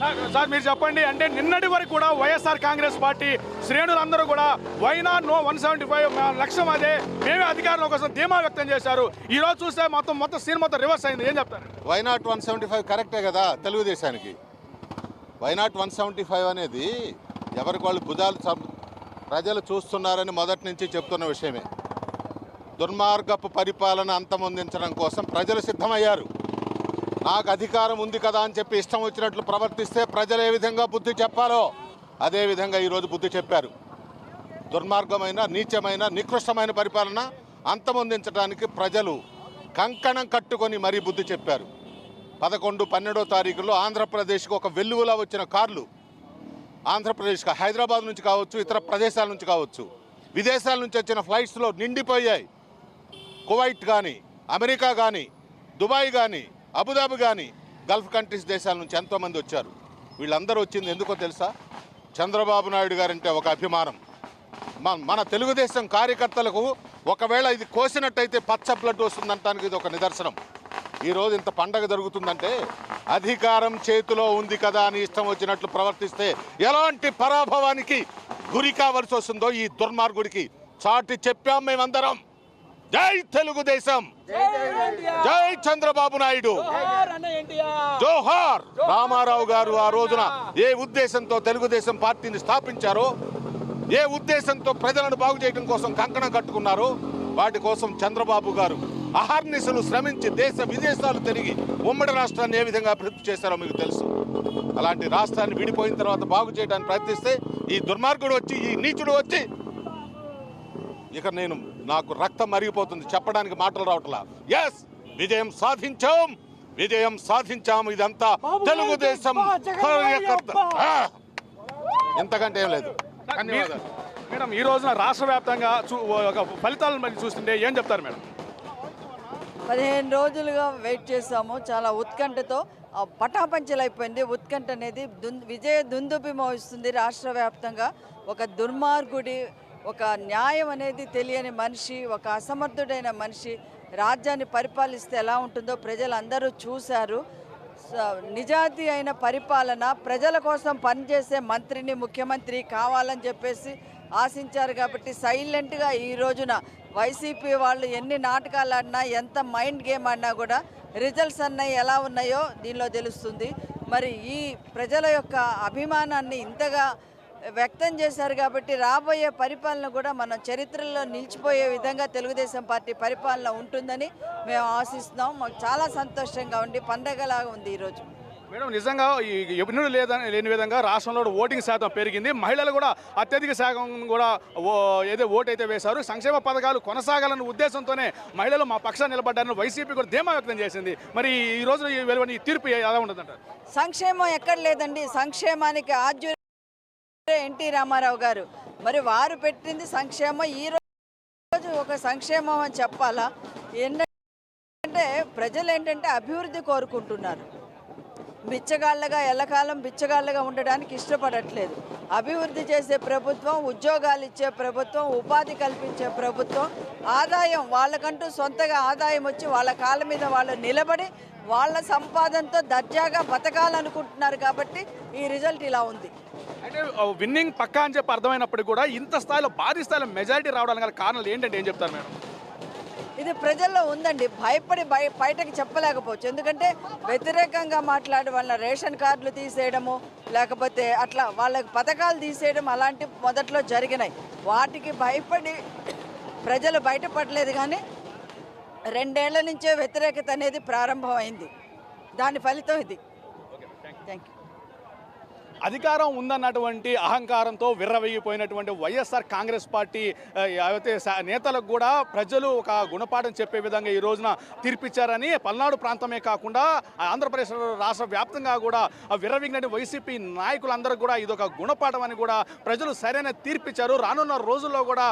Sir, మీరు చెప్పండి. అంటే నిన్నటి వరకు కూడా వైఎస్ఆర్ కాంగ్రెస్ పార్టీ శ్రేణులందరూ కూడా why not one seventy five లక్ష్యం అదే. మేమే అధికారంలో కోసం ధీమా వ్యక్తం చేశారు. ఈ రోజు చూస్తే మొత్తం మొత్తం సీన్ మొత్తం రివర్స్ అయింది. ఏం చెప్తారు? వైనాట్ వన్ సెవెంటీ ఫైవ్ కరెక్టే కదా తెలుగుదేశానికి. వైనాట్ వన్ సెవెంటీ ఫైవ్ అనేది ఎవరికి వాళ్ళు భుజాలు ప్రజలు చూస్తున్నారని మొదటి నుంచి చెప్తున్న విషయమే. దుర్మార్గపు పరిపాలన అంతమొందించడం కోసం ప్రజలు సిద్ధమయ్యారు. నాకు అధికారం ఉంది కదా అని చెప్పి ఇష్టం వచ్చినట్లు ప్రవర్తిస్తే ప్రజలు ఏ విధంగా బుద్ధి చెప్పాలో అదే విధంగా ఈరోజు బుద్ధి చెప్పారు. దుర్మార్గమైన నీచమైన నికృష్టమైన పరిపాలన అంతమొందించడానికి ప్రజలు కంకణం కట్టుకొని మరీ బుద్ధి చెప్పారు. పదకొండు పన్నెండో తారీఖులో ఆంధ్రప్రదేశ్కి ఒక వెల్లువలా వచ్చిన కార్లు ఆంధ్రప్రదేశ్కి హైదరాబాద్ నుంచి కావచ్చు ఇతర ప్రదేశాల నుంచి కావచ్చు విదేశాల నుంచి వచ్చిన ఫ్లైట్స్లో నిండిపోయాయి. కువైట్ కానీ అమెరికా కానీ దుబాయ్ కానీ అబుదాబి కానీ గల్ఫ్ కంట్రీస్ దేశాల నుంచి ఎంతోమంది వచ్చారు. వీళ్ళందరూ వచ్చింది ఎందుకో తెలుసా? చంద్రబాబు నాయుడు గారంటే ఒక అభిమానం. మన మన తెలుగుదేశం కార్యకర్తలకు ఒకవేళ ఇది కోసినట్టయితే పచ్చ బ్లడ్ వస్తుందంటానికి ఇది ఒక నిదర్శనం. ఈరోజు ఇంత పండగ జరుగుతుందంటే అధికారం చేతిలో ఉంది కదా అని ఇష్టం వచ్చినట్లు ప్రవర్తిస్తే ఎలాంటి పరాభవానికి గురి కావలసి వస్తుందో ఈ దుర్మార్గుడికి చాటి చెప్పాం మేమందరం. జై తెలుగుదేశం. జై చంద్రబాబు నాయుడు. జోహార్ రామారావు గారు ఆ రోజున ఏ ఉద్దేశంతో తెలుగుదేశం పార్టీని స్థాపించారో ఏ ఉద్దేశంతో ప్రజలను బాగు చేయడం కోసం కంకణం కట్టుకున్నారో వాటి కోసం చంద్రబాబు గారు అహర్నిశలు శ్రమించి దేశ విదేశాలు తిరిగి ఉమ్మడి రాష్ట్రాన్ని ఏ విధంగా అభివృద్ధి చేశారో మీకు తెలుసు. అలాంటి రాష్ట్రాన్ని విడిపోయిన తర్వాత బాగు చేయడానికి ప్రయత్నిస్తే ఈ దుర్మార్గుడు వచ్చి ఈ నీచుడు వచ్చి ఇక నేను నాకు రక్తం మరిగిపోతుంది చెప్పడానికి మాటలు రావట్లా. ఎస్ విజయం సాధించాం. విజయం సాధించాం ఇదంతా తెలుగుదేశం! ఇంతకంటే ఏం లేదు. మేడం ఈ రోజున రాష్ట్ర వ్యాప్తంగా చూ- ఒక ఫలితాలను మరి చూస్తుంటే ఏం చెప్తారు మేడం? పదిహేను రోజులుగా వెయిట్ చేసాము చాలా ఉత్కంఠతో ఆ, పటాపంచలైపోయింది. ఉత్కంఠ అనేది విజయ దుందుపి మోగిస్తుంది రాష్ట్ర వ్యాప్తంగా. ఒక దుర్మార్గుడి ఒక న్యాయం అనేది తెలియని మనిషి ఒక అసమర్థుడైన మనిషి రాజ్యాన్ని పరిపాలిస్తే ఎలా ఉంటుందో ప్రజలందరూ చూశారు. నిజాతి అయిన పరిపాలన ప్రజల కోసం పనిచేసే మంత్రిని ముఖ్యమంత్రి కావాలని చెప్పేసి ఆశించారు కాబట్టి సైలెంట్గా ఈ రోజున వైసీపీ వాళ్ళు ఎన్ని నాటకాలు ఆడినా ఎంత మైండ్ గేమ్ ఆడినా కూడా రిజల్ట్స్ అన్నవి ఎలా ఉన్నాయో దీనిలో తెలుస్తుంది. మరి ఈ ప్రజల యొక్క అభిమానాన్ని ఇంతగా వ్యక్తం చేశారు కాబట్టి రాబోయే పరిపాలన కూడా మనం చరిత్రలో నిలిచిపోయే విధంగా తెలుగుదేశం పార్టీ పరిపాలన ఉంటుందని మేము ఆశిస్తున్నాం. మాకు చాలా సంతోషంగా ఉండి పండగలాగా ఉంది ఈరోజు. మేడం నిజంగా ఈ ఎప్పుడు లేదని లేని విధంగా రాష్ట్రంలో ఓటింగ్ శాతం పెరిగింది. మహిళలు కూడా అత్యధిక శాతం కూడా ఓ ఏదో ఓటు అయితే వేశారు. సంక్షేమ పథకాలు కొనసాగాలన్న ఉద్దేశంతోనే మహిళలు మా పక్షాన్ని నిలబడ్డారని వైసీపీ కూడా ధీమా వ్యక్తం చేసింది. మరి ఈ రోజు ఈ వెలువని ఈ తీర్పు ఎలా ఉంటుందంటారు? సంక్షేమం ఎక్కడ లేదండి. సంక్షేమానికి ఆద్యుడు ఎన్టీ రామారావు గారు. మరి వారు పెట్టింది సంక్షేమం ఈ రోజు ఒక సంక్షేమం అని చెప్పాలా? ఏంటంటే ప్రజలు ఏంటంటే అభివృద్ధి కోరుకుంటున్నారు. బిచ్చగాళ్ళగా ఎల్లకాలం బిచ్చగాళ్ళగా ఉండడానికి ఇష్టపడట్లేదు. అభివృద్ధి చేసే ప్రభుత్వం ఉద్యోగాలు ఇచ్చే ప్రభుత్వం ఉపాధి కల్పించే ప్రభుత్వం ఆదాయం వాళ్ళకంటూ సొంతగా ఆదాయం వచ్చి వాళ్ళ కాళ్ళ మీద వాళ్ళు నిలబడి వాళ్ళ సంపాదనతో దర్జాగా బతకాలనుకుంటున్నారు కాబట్టి ఈ రిజల్ట్ ఇలా ఉంది. అంటే విన్నింగ్ పక్కా అని చెప్పి అర్థమైనప్పటికీ కూడా ఇంత స్థాయిలో భారీ స్థాయిలో మెజారిటీ రావడానికి గల కారణాలు ఏంటంటే ఏం చెప్తారు మేడం? ఇది ప్రజల్లో ఉందండి. భయపడి బయ బయటకు చెప్పలేకపోవచ్చు. ఎందుకంటే వ్యతిరేకంగా మాట్లాడే వాళ్ళ రేషన్ కార్డులు తీసేయడము లేకపోతే అట్లా వాళ్ళకి పథకాలు తీసేయడం అలాంటి మొదట్లో జరిగినాయి. వాటికి భయపడి ప్రజలు బయటపడలేదు కానీ రెండేళ్ళ నుంచే వ్యతిరేకత అనేది ప్రారంభమైంది. దాని ఫలితం ఇది. థ్యాంక్ యూ అధికారం ఉందన్నటువంటి అహంకారంతో విర్రవేగిపోయినటువంటి వైఎస్ఆర్ కాంగ్రెస్ పార్టీ అయితే నేతలకు కూడా ప్రజలు ఒక గుణపాఠం చెప్పే విధంగా ఈ రోజున తీర్పిచ్చారని పల్నాడు ప్రాంతమే కాకుండా ఆంధ్రప్రదేశ్ రాష్ట్ర వ్యాప్తంగా కూడా ఆ విర్రవీగినటువంటి వైసీపీ నాయకులందరూ కూడా ఇదొక గుణపాఠం అని కూడా ప్రజలు సరైన తీర్పిచ్చారు. రానున్న రోజుల్లో కూడా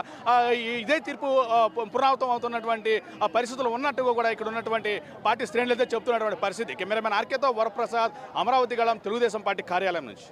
ఇదే తీర్పు పునరావృతం అవుతున్నటువంటి ఆ పరిస్థితులు ఉన్నట్టుగా కూడా ఇక్కడ ఉన్నటువంటి పార్టీ శ్రేణులు అయితే చెప్తున్నటువంటి పరిస్థితి. కెమెరామెన్ ఆర్కేతో వరప్రసాద్ అమరావతి గళం తెలుగుదేశం పార్టీ కార్యాలయం నుంచి.